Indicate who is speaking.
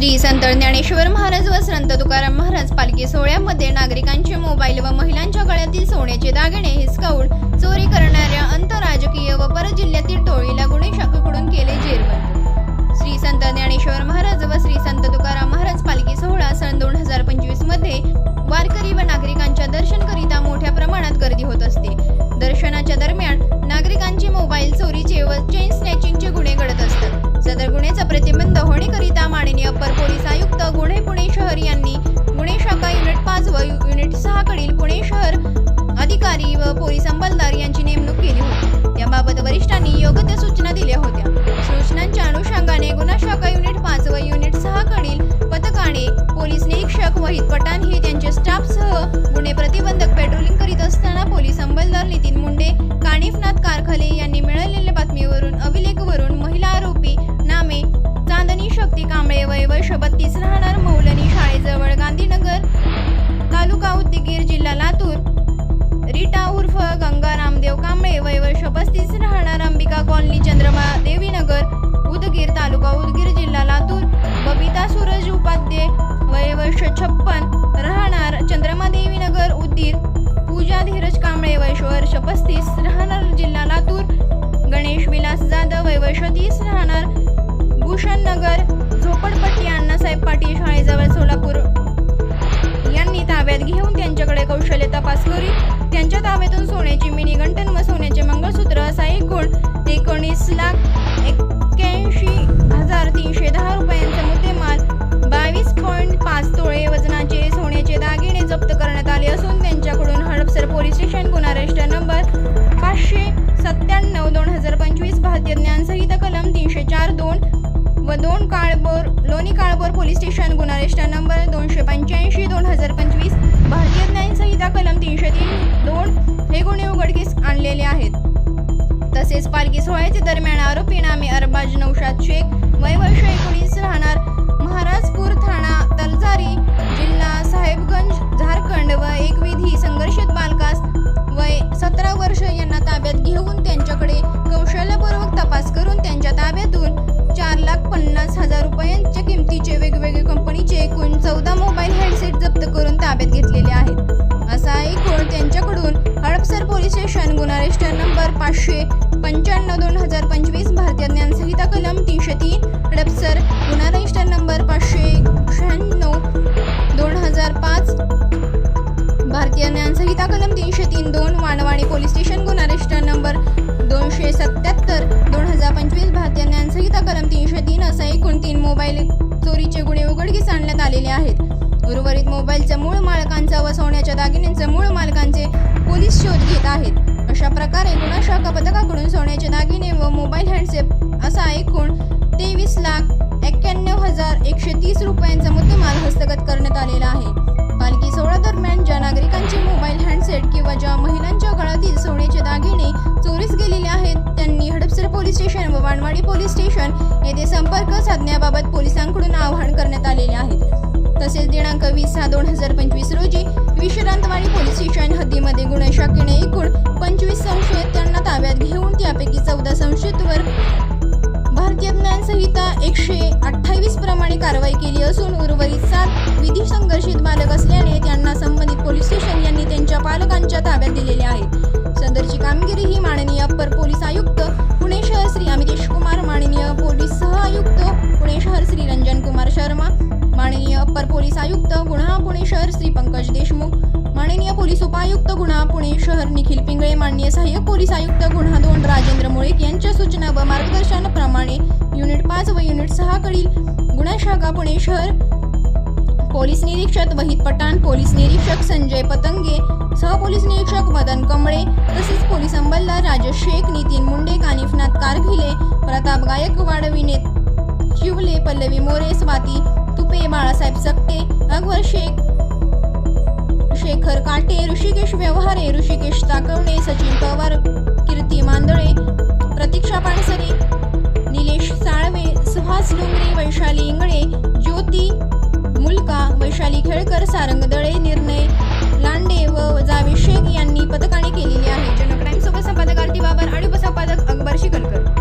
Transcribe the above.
Speaker 1: श्री संत ज्ञानेश्वर महाराज व संत तुकाराम महाराज पालखी सोहळ्यामध्ये नागरिकांचे मोबाईल व महिलांच्या गळ्यातील सोन्याचे दागिने हिसकावून सूचना दिल्या होत्या. सूचनांच्या अनुषंगाने गुन्हा शाखा युनिट पाच व युनिट सहा गंगा कांबळे. वय वर्ष पस्तीस राहणार अंबिका कॉलनी चंद्रमा देवीनगर उदगीर तालुका उदगीर जिल्हा लातूर. बबिता सूरज उपाध्ये. वय वर्ष छप्पन राहणार चंद्रमा देवीनगर उदगीर. पूजा धीरज कांबळे वय वर्ष पस्तीस. लाख एक्क्याऐंशी हजार तीनशे दहा रुपयांचा मुद्देमाल बावीस पॉईंट पाच तोळे वजनाचे सोन्याचे दागिने जप्त करण्यात आले असून त्यांच्याकडून हडपसर पोलीस स्टेशन गुन्हा रजिस्टर नंबर पाचशे सत्त्याण्णव दोन हजार पंचवीस भारतीय ज्ञान संहिता कलम तीनशे चार दोन व दोन काळबोर लोणी काळबोर पोलीस स्टेशन गुन्हा रजिस्टर नंबर दोनशे पंच्याऐंशी दोन हजार पंचवीस भारतीय ज्ञान संहिता कलम तीनशे तीन दोन हे गुन्हे उघडकीस आणलेले आहेत. तसेच पालखी सोहळ्याच्या दरम्यान आरोपी नामे अरबाज नौशाद शेख वय वर्ष एकोणीस राहणार. महाराजपूर थाना तलजारी जिल्हा साहेबगंज झारखंड व एक विधी संघर्षित बालकास वय सतरा वर्ष यांना ताब्यात घेऊन त्यांच्याकडे कौशल्यपूर्वक तपास करून त्यांच्या ताब्यातून चार लाख पन्नास हजार रुपयांच्या किमतीचे वेगवेगळे कंपनीचे एकूण चौदा मोबाईल हेडसेट जप्त करून ताब्यात घेतलेले आहेत. असा एकूण त्यांच्याकडून हडपसर पोलीस स्टेशन गुन्हा रजिस्टर नंबर पाचशे पंच्याण्णव दोन हजार पंचवीस भारतीय ज्ञानसंहिता कलम तीनशे तीन हडपसर गुन्हा रजिस्टर नंबर पाचशे शहाण्णव दोन हजार पाच. भारतीय ज्ञानसंहिता कलम तीनशे तीन दोन वाणवाणी पोलीस स्टेशन गुन्हा रजिस्टर नंबर दोनशे सत्याहत्तर दोन हजार पंचवीस भारतीय ज्ञानसंहिता कलम तीनशे तीन असा एकूण तीन मोबाईल चोरीचे गुन्हे उघडकीस आणण्यात आलेले आहेत. उर्वरित मोबाईलच्या मूळ मालकांचा व सोन्याच्या दागिन्यांच्या मूळ मालकांचे पोलीस शोध घेत आहेत. अशा प्रकारे गुन्हा शाखा पथकाकडून सोन्याचे दागिने व मोबाईल हँडसेट असा एकूण तेवीस लाख एक्क्याण्णव हजार एकशे तीस रुपयांचा मुद्देमाल हस्तगत करण्यात आलेला आहे. पालखी सोहळा दरम्यान ज्या नागरिकांचे मोबाईल हँडसेट किंवा ज्या महिलांच्या गळ्यातील सोन्याचे दागिने चोरीस गेलेले आहेत त्यांनी हडपसर पोलीस स्टेशन व वाणवाडी पोलीस स्टेशन येथे संपर्क साधण्याबाबत पोलिसांकडून आवाहन करण्यात आलेले आहे. तसेच दिनांक वीस सहा दोन हजार पंचवीस रोजी विश्रांतवाडी पोलीस स्टेशन हद्दीमध्ये गुन्हे शाखेने एकूण पंचवीस संशयित त्यांना ताब्यात घेऊन त्यापैकी चौदा संशयितवर भारतीय ज्ञान संहिता एकशे अठ्ठावीस प्रमाणे कारवाई केली असून उर्वरित सात विधी संघर्षित बालक असल्याने त्यांना संबंधित पोलीस स्टेशन यांनी त्यांच्या पालकांच्या ताब्यात दिलेले आहेत सदरची कामगिरी ही आयुक्त गुन्हा पुणे शहर श्री पंकज देशमुख माननीय पोलीस उपायुक्त गुन्हा पुणे शहर निखिल पिंगळे माननीय सहाय्यक पोलीस आयुक्त गुन्हा दोन राजेंद्र मुळीक यांच्या सूचना व मार्गदर्शनाप्रमाणे युनिट पाच व युनिट सहा कडील गुन्हा शाखा पुणे शहर पोलीस निरीक्षक वहित पठाण पोलीस निरीक्षक संजय पतंगे सहपोलीस निरीक्षक मदन कमळे तसेच पोलीस अंमलदार राजेश शेख नितीन मुंडे कानिफनाथ कारभिले प्रताप गायकवाड विनेत शिवले पल्लवी मोरे स्वाती तुपे बाळासाहेब सक्ते शेख शेखर काटे ऋषिकेश व्यवहारे ऋषिकेश ताकवणे सचिन पवार कीर्ती मांदळे प्रतीक्षा पानसरे निलेश साळवे सुहास डोंगरे वैशाली इंगळे ज्योती मुलका वैशाली खेळकर सारंग दळे निर्णय लांडे व जावेद शेख यांनी पथकाने केलेली आहे. जनक सोबत संपादक आरती बाबर आणि उपसंपादक अकबर शिकलकर.